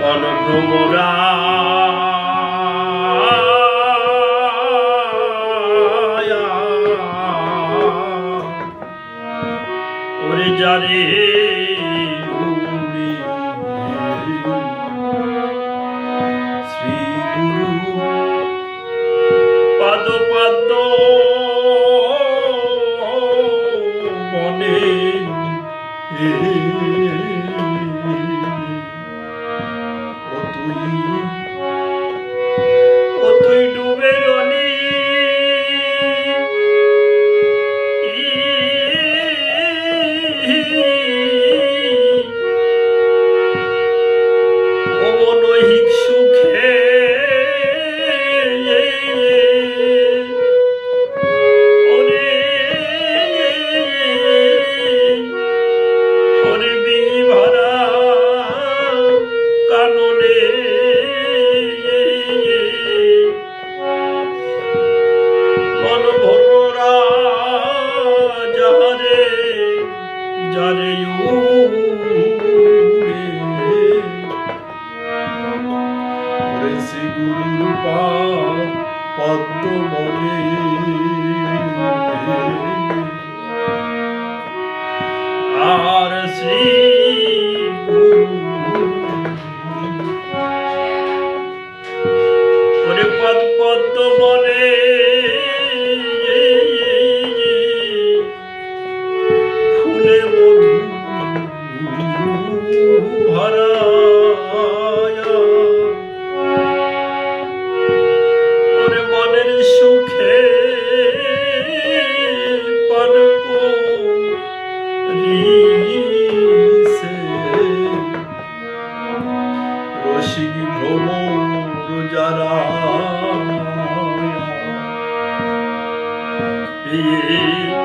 মন ভ্রমরা যারে মন হিংসু জয় শ্রী গুরুর পদ্মমণি আর শ্রী Yeah.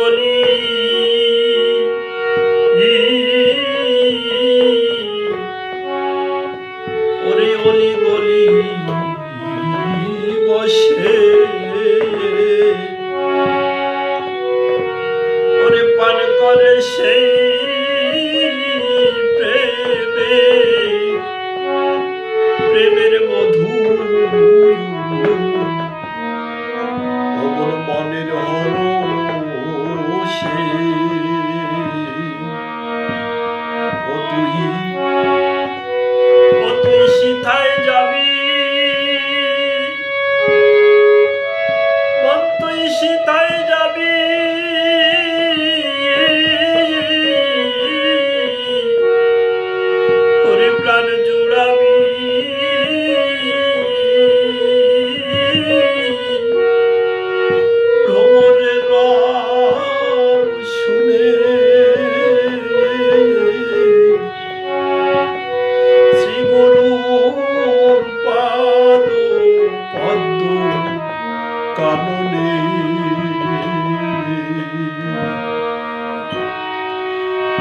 জীবনী। ওরে অলি গলি বসে। ওরে পান করে সে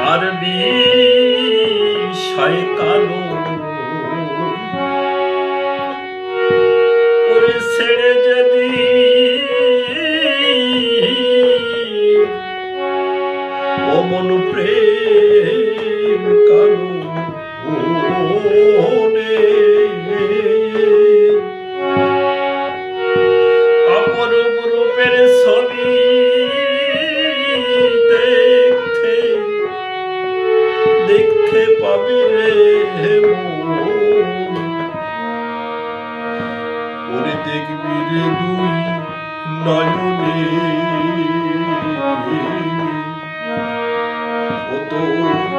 তার বিষয় কালো। ওরে ছেড়ে যদি অমন প্রেম কালো। ও নয়নে। ও তোর